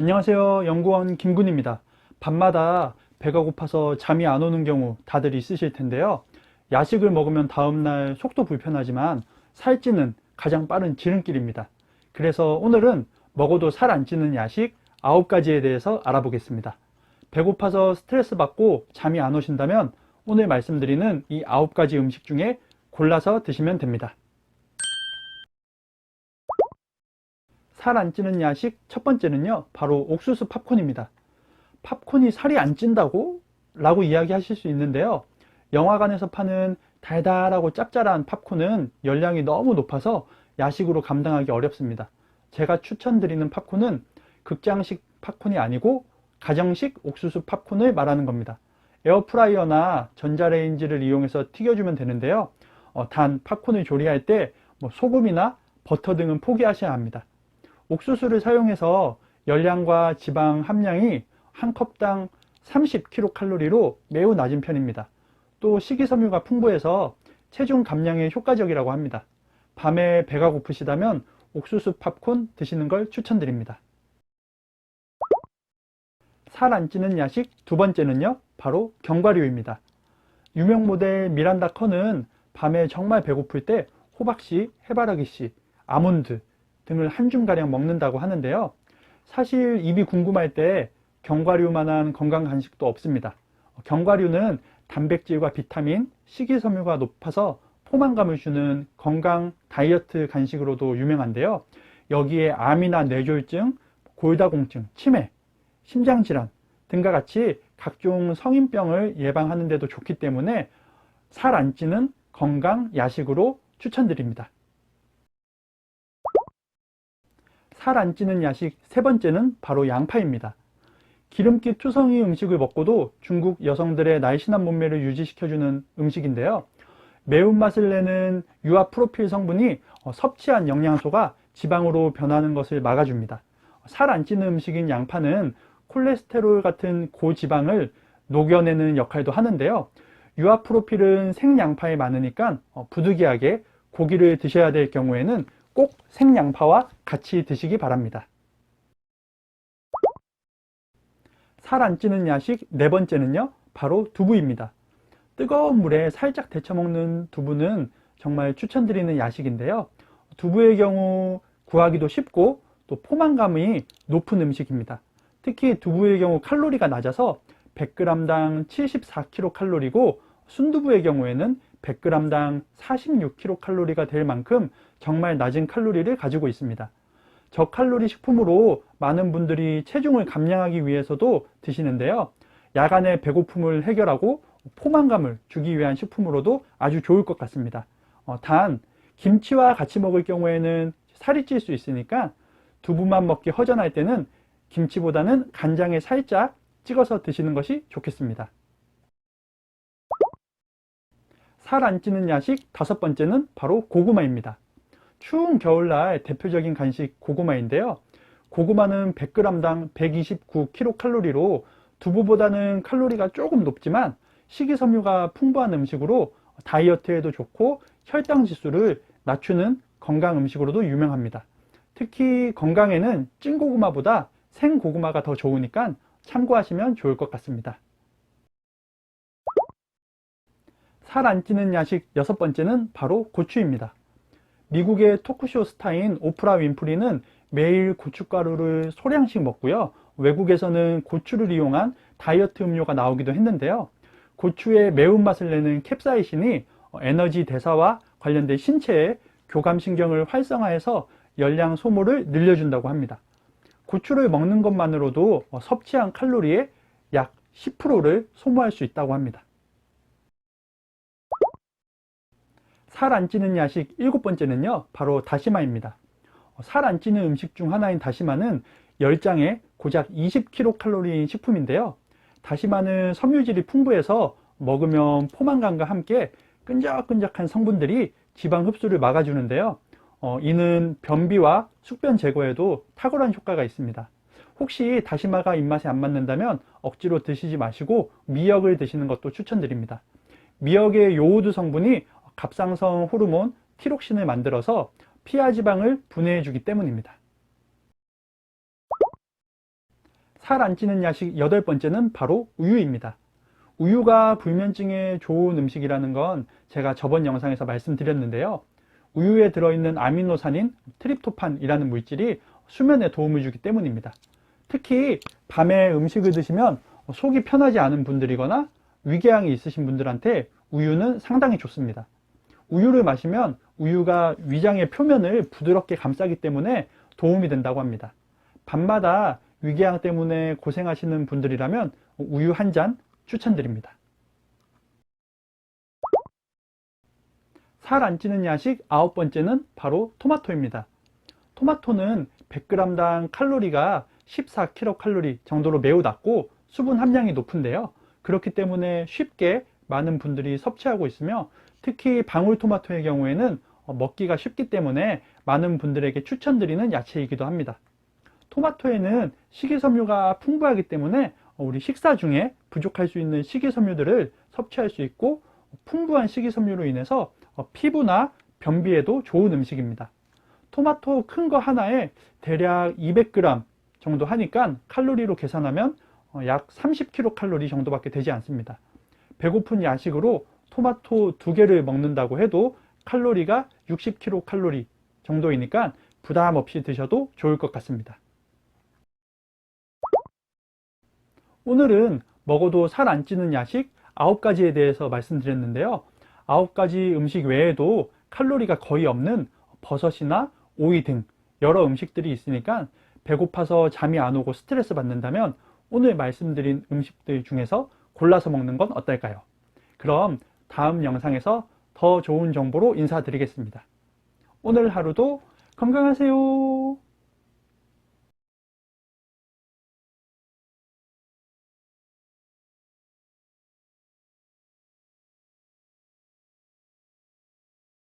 안녕하세요. 연구원 김군입니다. 밤마다 배가 고파서 잠이 안 오는 경우 다들 있으실 텐데요. 야식을 먹으면 다음날 속도 불편하지만 살찌는 가장 빠른 지름길입니다. 그래서 오늘은 먹어도 살 안 찌는 야식 9가지에 대해서 알아보겠습니다. 배고파서 스트레스 받고 잠이 안 오신다면 오늘 말씀드리는 이 9가지 음식 중에 골라서 드시면 됩니다. 살 안 찌는 야식 첫 번째는요, 바로 옥수수 팝콘입니다. 팝콘이 살이 안 찐다고? 라고 이야기하실 수 있는데요. 영화관에서 파는 달달하고 짭짤한 팝콘은 열량이 너무 높아서 야식으로 감당하기 어렵습니다. 제가 추천드리는 팝콘은 극장식 팝콘이 아니고 가정식 옥수수 팝콘을 말하는 겁니다. 에어프라이어나 전자레인지를 이용해서 튀겨주면 되는데요. 어, 단 팝콘을 조리할 때뭐 소금이나 버터 등은 포기하셔야 합니다. 옥수수를 사용해서 열량과 지방 함량이 한 컵당 30kcal로 매우 낮은 편입니다. 또 식이섬유가 풍부해서 체중 감량에 효과적이라고 합니다. 밤에 배가 고프시다면 옥수수 팝콘 드시는 걸 추천드립니다. 살 안 찌는 야식 두 번째는요, 바로 견과류입니다. 유명 모델 미란다 커는 밤에 정말 배고플 때 호박씨, 해바라기씨, 아몬드 등을 한 줌가량 먹는다고 하는데요. 사실 입이 궁금할 때 견과류만한 건강 간식도 없습니다. 견과류는 단백질과 비타민, 식이섬유가 높아서 포만감을 주는 건강 다이어트 간식으로도 유명한데요. 여기에 암이나 뇌졸중, 골다공증, 치매, 심장질환 등과 같이 각종 성인병을 예방하는 데도 좋기 때문에 살 안 찌는 건강 야식으로 추천드립니다. 살 안 찌는 야식 세 번째는 바로 양파입니다. 기름기 투성이 음식을 먹고도 중국 여성들의 날씬한 몸매를 유지시켜주는 음식인데요. 매운맛을 내는 유아 프로필 성분이 어, 섭취한 영양소가 지방으로 변하는 것을 막아줍니다. 살 안 찌는 음식인 양파는 콜레스테롤 같은 고지방을 녹여내는 역할도 하는데요. 유아 프로필은 생양파에 많으니까 어, 부득이하게 고기를 드셔야 될 경우에는 꼭 생양파와 같이 드시기 바랍니다. 살 안 찌는 야식 네 번째는요, 바로 두부입니다. 뜨거운 물에 살짝 데쳐 먹는 두부는 정말 추천드리는 야식인데요. 두부의 경우 구하기도 쉽고 또 포만감이 높은 음식입니다. 특히 두부의 경우 칼로리가 낮아서 100g당 74kcal이고 순두부의 경우에는 100g당 46kcal가 될 만큼 정말 낮은 칼로리를 가지고 있습니다. 저칼로리 식품으로 많은 분들이 체중을 감량하기 위해서도 드시는데요. 야간의 배고픔을 해결하고 포만감을 주기 위한 식품으로도 아주 좋을 것 같습니다. 어, 단 김치와 같이 먹을 경우에는 살이 찔 수 있으니까 두부만 먹기 허전할 때는 김치보다는 간장에 살짝 찍어서 드시는 것이 좋겠습니다. 살 안 찌는 야식 다섯 번째는 바로 고구마입니다. 추운 겨울날 대표적인 간식 고구마인데요. 고구마는 100g당 129kcal로 두부보다는 칼로리가 조금 높지만 식이섬유가 풍부한 음식으로 다이어트에도 좋고 혈당 지수를 낮추는 건강 음식으로도 유명합니다. 특히 건강에는 찐 고구마보다 생 고구마가 더 좋으니까 참고하시면 좋을 것 같습니다. 살 안 찌는 야식 여섯 번째는 바로 고추입니다. 미국의 토크쇼 스타인 오프라 윈프리는 매일 고춧가루를 소량씩 먹고요. 외국에서는 고추를 이용한 다이어트 음료가 나오기도 했는데요. 고추의 매운맛을 내는 캡사이신이 에너지 대사와 관련된 신체의 교감신경을 활성화해서 열량 소모를 늘려준다고 합니다. 고추를 먹는 것만으로도 섭취한 칼로리의 약 10%를 소모할 수 있다고 합니다. 살 안 찌는 야식 일곱 번째는요, 바로 다시마입니다. 살 안 찌는 음식 중 하나인 다시마는 10장에 고작 20kcal인 식품인데요. 다시마는 섬유질이 풍부해서 먹으면 포만감과 함께 끈적끈적한 성분들이 지방 흡수를 막아주는데요. 어, 이는 변비와 숙변 제거에도 탁월한 효과가 있습니다. 혹시 다시마가 입맛에 안 맞는다면 억지로 드시지 마시고 미역을 드시는 것도 추천드립니다. 미역의 요오드 성분이 갑상선 호르몬 티록신을 만들어서 피하 지방을 분해해 주기 때문입니다. 살 안 찌는 야식 여덟 번째는 바로 우유입니다. 우유가 불면증에 좋은 음식이라는 건 제가 저번 영상에서 말씀드렸는데요. 우유에 들어있는 아미노산인 트립토판이라는 물질이 수면에 도움을 주기 때문입니다. 특히 밤에 음식을 드시면 속이 편하지 않은 분들이거나 위궤양이 있으신 분들한테 우유는 상당히 좋습니다. 우유를 마시면 우유가 위장의 표면을 부드럽게 감싸기 때문에 도움이 된다고 합니다. 밤마다 위궤양 때문에 고생하시는 분들이라면 우유 한 잔 추천드립니다. 살 안 찌는 야식 아홉 번째는 바로 토마토입니다. 토마토는 100g당 칼로리가 14kcal 정도로 매우 낮고 수분 함량이 높은데요. 그렇기 때문에 쉽게 많은 분들이 섭취하고 있으며 특히 방울토마토의 경우에는 어, 먹기가 쉽기 때문에 많은 분들에게 추천드리는 야채이기도 합니다. 토마토에는 식이섬유가 풍부하기 때문에 어, 우리 식사 중에 부족할 수 있는 식이섬유들을 섭취할 수 있고 풍부한 식이섬유로 인해서 어, 피부나 변비에도 좋은 음식입니다. 토마토 큰 거 하나에 대략 200g 정도 하니까 칼로리로 계산하면 어, 약 30kcal 정도밖에 되지 않습니다. 배고픈 야식으로 토마토 두 개를 먹는다고 해도 칼로리가 60kcal 정도이니까 부담 없이 드셔도 좋을 것 같습니다. 오늘은 먹어도 살 안 찌는 야식 9가지에 대해서 말씀드렸는데요. 9가지 음식 외에도 칼로리가 거의 없는 버섯이나 오이 등 여러 음식들이 있으니까 배고파서 잠이 안 오고 스트레스 받는다면 오늘 말씀드린 음식들 중에서 골라서 먹는 건 어떨까요? 그럼 다음 영상에서 더 좋은 정보로 인사드리겠습니다. 오늘 하루도 건강하세요.